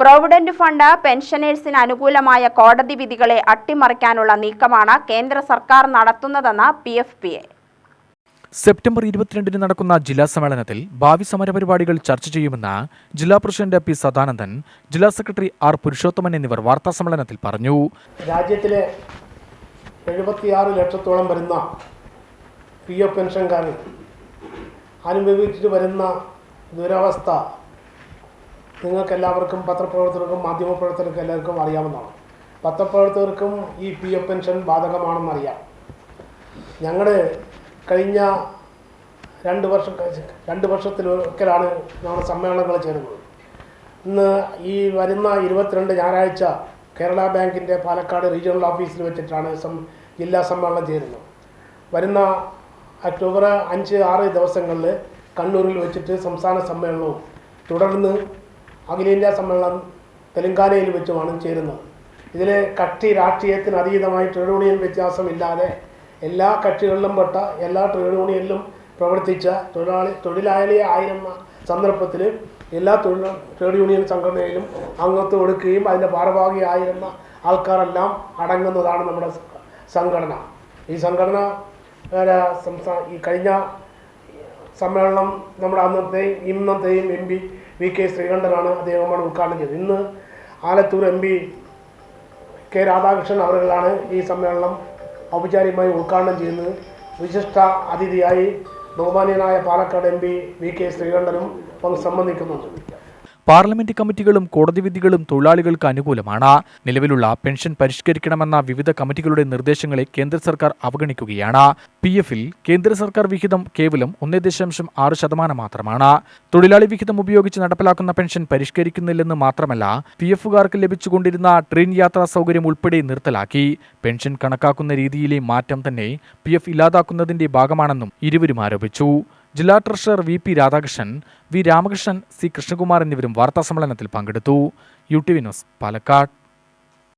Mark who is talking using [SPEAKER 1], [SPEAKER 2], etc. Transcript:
[SPEAKER 1] Provident fund പെൻഷനേഴ്സിന് അനുകൂലമായ കോടതി വിധികളെ അട്ടിമറിക്കാനുള്ള നീക്കമാണ് കേന്ദ്ര സർക്കാർ നടത്തുന്നതെന്ന് P F P A.
[SPEAKER 2] September ഇരുപത്തിരണ്ടിന് നടക്കുന്ന ജില്ലാ സമ്മേളനത്തിൽ ഭാവി സമരപരിപാടികൾ ചർച്ച ചെയ്യുമെന്ന് ജില്ലാ പ്രസിഡന്റ് പി സദാനന്ദൻ ജില്ലാ സെക്രട്ടറി ആർ പുരുഷോത്തമൻ എന്നിവർ വാർത്താ സമ്മേളനത്തിൽ പറഞ്ഞു.
[SPEAKER 3] രാജ്യത്തിലെ എഴുപത്തിയാറ് ലക്ഷത്തോളം വരുന്ന പി എഫ് പെൻഷൻകാരൻ അനുഭവിച്ചിട്ട് വരുന്ന ദുരവസ്ഥ നിങ്ങൾക്കെല്ലാവർക്കും പത്രപ്രവർത്തകർക്കും മാധ്യമപ്രവർത്തകർക്കും എല്ലാവർക്കും അറിയാവുന്നതാണ്. പത്രപ്രവർത്തകർക്കും ഈ പി എഫ് പെൻഷൻ ബാധകമാണെന്നറിയാം ഞങ്ങൾ കഴിഞ്ഞ രണ്ട് വർഷം രണ്ട് വർഷത്തിലൊരിക്കലാണ് ഞങ്ങൾ സമ്മേളനങ്ങൾ ചേരുന്നത്. ഇന്ന് ഈ വരുന്ന ഇരുപത്തിരണ്ട് ഞായറാഴ്ച കേരള ബാങ്കിന്റെ പാലക്കാട് റീജിയണൽ ഓഫീസിൽ വെച്ചിട്ടാണ് സം ജില്ലാ സമ്മേളനം ചേരുന്നത്. വരുന്ന ഒക്ടോബർ അഞ്ച് ആറ് ദിവസങ്ങളിൽ കണ്ണൂരിൽ വെച്ചിട്ട് സംസ്ഥാന സമ്മേളനവും തുടർന്ന് അഖിലേന്ത്യാ സമ്മേളനം തെലങ്കാനയിൽ വെച്ചുമാണ് ചേരുന്നത്. ഇതിൽ കക്ഷി രാഷ്ട്രീയത്തിന് അതീതമായി ട്രേഡ് യൂണിയൻ വ്യത്യാസമില്ലാതെ എല്ലാ കക്ഷികളിലും പെട്ട എല്ലാ ട്രേഡ് യൂണിയനിലും പ്രവർത്തിച്ച തൊഴിലാളി തൊഴിലാളി ആയിരുന്ന സന്ദർഭത്തിൽ എല്ലാ തൊഴിൽ ട്രേഡ് യൂണിയൻ സംഘടനയിലും അംഗത്വം എടുക്കുകയും അതിന്റെ ഭാരഭാഗിയായിരുന്ന ആൾക്കാരെല്ലാം അടങ്ങുന്നതാണ് നമ്മുടെ സംഘടന. ഈ സംഘടന സംസ്ഥാന ഈ കഴിഞ്ഞ സമ്മേളനം നമ്മുടെ അന്നത്തെയും ഇന്നത്തെയും എം പി വി കെ ശ്രീകണ്ഠനാണ് അദ്ദേഹമാണ് ഉദ്ഘാടനം ചെയ്തത്. ഇന്ന് Alathur M P K Radhakrishnan അവരുകളാണ് ഈ സമ്മേളനം ഔപചാരികമായി ഉദ്ഘാടനം ചെയ്യുന്നത്. വിശിഷ്ട അതിഥിയായി ബഹുമാനീയനായ Palakkad M P V K ശ്രീകണ്ഠനും സംബന്ധിക്കുന്നുണ്ട്.
[SPEAKER 2] പാർലമെന്റ് കമ്മിറ്റികളും കോടതി വിധികളും തൊഴിലാളികൾക്ക് അനുകൂലമാണ്. നിലവിലുള്ള പെൻഷൻ പരിഷ്കരിക്കണമെന്ന വിവിധ കമ്മിറ്റികളുടെ നിർദ്ദേശങ്ങളെ കേന്ദ്ര സർക്കാർ അവഗണിക്കുകയാണ്. പി എഫിൽ കേന്ദ്ര സർക്കാർ വിഹിതം കേവലം ഒന്നേ ദശാംശം ആറ് ശതമാനം മാത്രമാണ്. തൊഴിലാളി വിഹിതം ഉപയോഗിച്ച് നടപ്പിലാക്കുന്ന പെൻഷൻ പരിഷ്കരിക്കുന്നില്ലെന്ന് മാത്രമല്ല പി എഫുകാർക്ക് ലഭിച്ചുകൊണ്ടിരുന്ന ട്രെയിൻ യാത്രാ സൗകര്യം ഉൾപ്പെടെ നിർത്തലാക്കി. പെൻഷൻ കണക്കാക്കുന്ന രീതിയിലെ മാറ്റം തന്നെ പി ഇല്ലാതാക്കുന്നതിന്റെ ഭാഗമാണെന്നും ഇരുവരും ആരോപിച്ചു. ജില്ലാ treasurer V P Radhakrishnan V Ramakrishnan C Krishnakumar എന്നിവരും വാർത്താസമ്മേളനത്തിൽ പങ്കെടുത്തു. U T V news Palakkad.